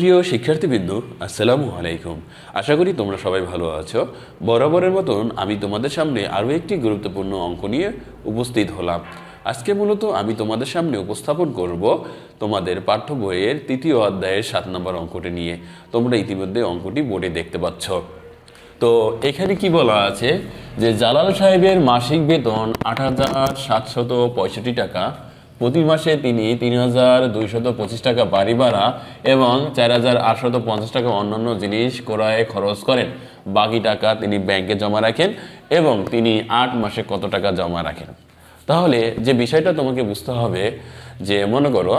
প্রিয় শিক্ষার্থীবৃন্দ, আসসালামু আলাইকুম। আশা করি তোমরা সবাই ভালো আছো। বরাবরের মতন আমি তোমাদের সামনে আরও একটি গুরুত্বপূর্ণ অঙ্ক নিয়ে উপস্থিত হলাম। আজকে মূলত আমি তোমাদের সামনে উপস্থাপন করব তোমাদের পাঠ্য বইয়ের তৃতীয় অধ্যায়ের সাত নম্বর অঙ্কটি নিয়ে। তোমরা ইতিমধ্যে অঙ্কটি বোর্ডে দেখতে পাচ্ছ। তো এখানে কি বলা আছে যে জালাল সাহেবের মাসিক বেতন আট হাজার সাতশত পঁয়ষট্টি টাকা প্রতি মাসে তিনি তিন হাজার দুইশত পঁচিশ টাকা বাড়ি ভাড়া এবং চার হাজার আটশত পঞ্চাশ টাকা অন্যান্য জিনিস ক্রয়ে খরচ করেন। বাকি টাকা তিনি ব্যাংকে জমা রাখেন এবং তিনি আট মাসে কত টাকা জমা রাখেন। তাহলে যে বিষয়টা তোমাকে বুঝতে হবে যে মনে করো,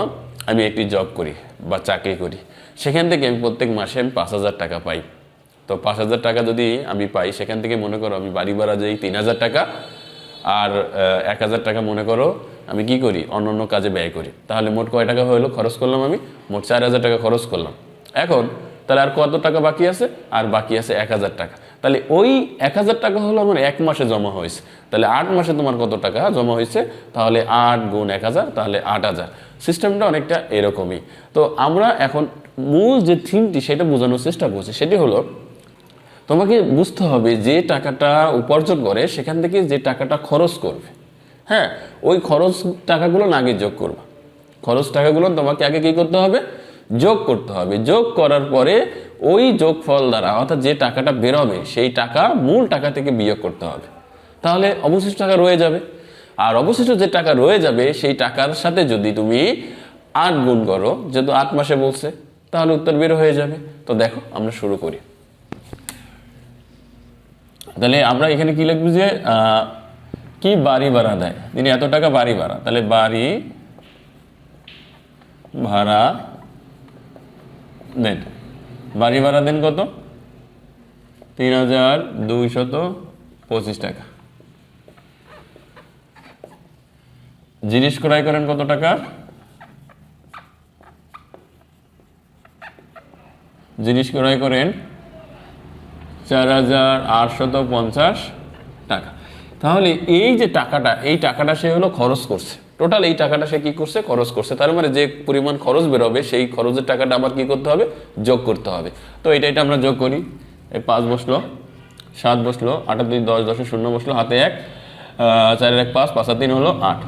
আমি একটি জব করি বা চাকরি করি, সেখান থেকে আমি প্রত্যেক মাসে আমি পাঁচ হাজার টাকা পাই। তো পাঁচ হাজার টাকা যদি আমি পাই, সেখান থেকে মনে করো আমি বাড়ি ভাড়া যাই তিন হাজার টাকা। আর এক হাজার টাকা মনে করো আমি কি করি? অন্য অন্য কাজে ব্যয় করি। তাহলে মোট কয় টাকা হলো? খরচ করলাম আমি মোট চার হাজার টাকা খরচ করলাম। এখন তাহলে আর কত টাকা বাকি আছে? আর বাকি আছে এক হাজার টাকা। তাহলে ওই এক হাজার টাকা হলো আমার এক মাসে জমা হয়েছে। তাহলে আট মাসে তোমার কত টাকা জমা হয়েছে? তাহলে আট গুণ এক হাজার, তাহলে আট হাজার। সিস্টেমটা অনেকটা এরকমই। তো আমরা এখন মূল যে থিমটি, সেটা বোঝানোর চেষ্টা করছি, সেটি হলো তোমাকে বুঝতে হবে যে টাকাটা উপার্জন করে, সেখান থেকে যে টাকাটা খরচ করবে হ্যাঁ ওই খরচ টাকাগুলো আগে যোগ করবে। খরচ টাকাগুলো তোমাকে আগে কি করতে হবে? যোগ করতে হবে। যোগ করার পরে ওই যোগফল দ্বারা, অর্থাৎ যে টাকাটা বেরোবে, সেই টাকা মূল টাকা থেকে বিয়োগ করতে হবে। তাহলে অবশিষ্ট টাকা রয়ে যাবে। আর অবশিষ্ট যে টাকা রয়ে যাবে, সেই টাকার সাথে যদি তুমি আট গুণ করো, যেহেতু আট মাসে বলছে, তাহলে উত্তর বের হয়ে যাবে। তো দেখো, আমরা শুরু করি। তাহলে আমরা এখানে কি লিখব যে কি বাড়ি ভাড়া দেয়? তিনি এত টাকা বাড়ি ভাড়া। তাহলে বাড়ি ভাড়া দেন। বাড়ি ভাড়া দেন কত? তিন হাজার দুইশত পঁচিশ টাকা। জিনিস ক্রয় করেন কত টাকা? জিনিস ক্রয় করেন চার হাজার আটশত পঞ্চাশ টাকা। তাহলে এই যে টাকাটা, এই টাকাটা সে হলো খরচ করছে। টোটাল এই টাকাটা সে কি করছে? খরচ করছে। তার মানে যে পরিমাণ খরচ বেরোবে, সেই খরচের টাকাটা আবার কি করতে হবে? যোগ করতে হবে। তো এটা এটা আমরা যোগ করি। এই পাঁচ বসল, সাত বসল, আট দুই, দশ, দশে, শূন্য বসল, হাতে এক চারের এক পাঁচ পাঁচ তিন হলো আট।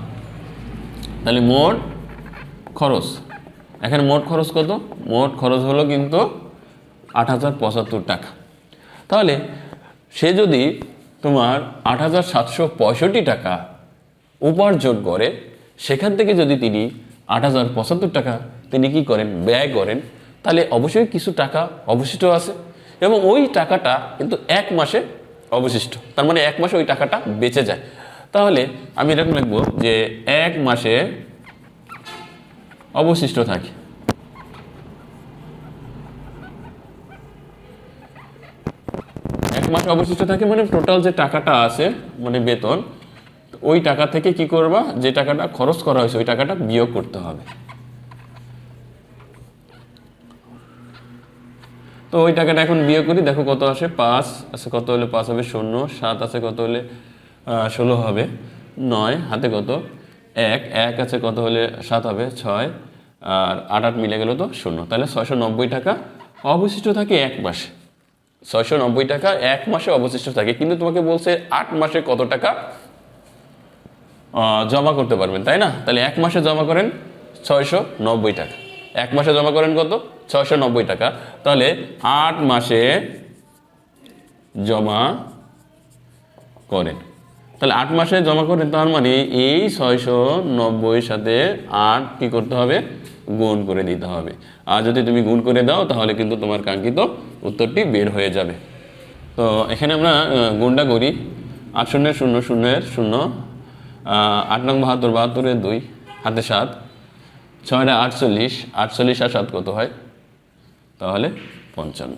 তাহলে মোট খরচ, এখানে মোট খরচ কত? মোট খরচ হলো কিন্তু আট হাজার পঁচাত্তর টাকা। তাহলে সে যদি তোমার আট হাজার সাতশো পঁয়ষট্টি টাকা উপার্জন করে, সেখান থেকে যদি তিনি আট হাজার পঁচাত্তর টাকা তিনি কি করেন, ব্যয় করেন, তাহলে অবশ্যই কিছু টাকা অবশিষ্ট আছে এবং ওই টাকাটা কিন্তু এক মাসে অবশিষ্ট। তার মানে এক মাসে ওই টাকাটা বেঁচে যায়। তাহলে আমি এরকম লিখব যে এক মাসে অবশিষ্ট থাকে। এক মাস অবশিষ্ট থাকে মানে টোটাল যে টাকাটা আছে মানে বেতন ওই টাকা থেকে কি করবা? যে টাকাটা খরচ করা হয়েছে, ওই টাকাটা বিয়োগ করতে হবে। তো ওই টাকাটা এখন বিয়োগ করি, দেখো কত আসে? পাঁচ আছে, কত হলে পাঁচ হবে? শূন্য। সাত আছে, কত হলে ষোলো হবে। নয়, হাতে কত? এক। এক আছে, কত হলে সাত হবে? ছয়। আর আট আট মিলে গেল তো শূন্য। তাহলে ছয়শো নব্বই টাকা অবশিষ্ট থাকে এক মাসে। ছয়শো নব্বই টাকা, এক মাসে অবশিষ্ট থাকে। কিন্তু তোমাকে বলছে আট মাসে কত টাকা জমা করতে পারবেন, তাই না? তাহলে এক মাসে জমা করেন ছয়শো নব্বই টাকা। এক মাসে জমা করেন কত? ছয়শো নব্বই টাকা। তাহলে আট মাসে জমা করেন। তাহলে আট মাসে জমা করেন তার মানে এই ছয়শো নব্বই সাথে আট কি করতে হবে? গুণ করে দিতে হবে। আর যদি তুমি গুণ করে দাও, তাহলে কিন্তু তোমার কাঙ্ক্ষিত উত্তরটি বের হয়ে যাবে। তো এখানে আমরা গুণটা করি। আট শূন্যের শূন্য শূন্যের শূন্য আট নং বাহাত্তর, বাহাত্তরের দুই, হাতে সাত, ছয়টা আটচল্লিশ আটচল্লিশ আর সাত কত হয়? তাহলে পঞ্চান্ন।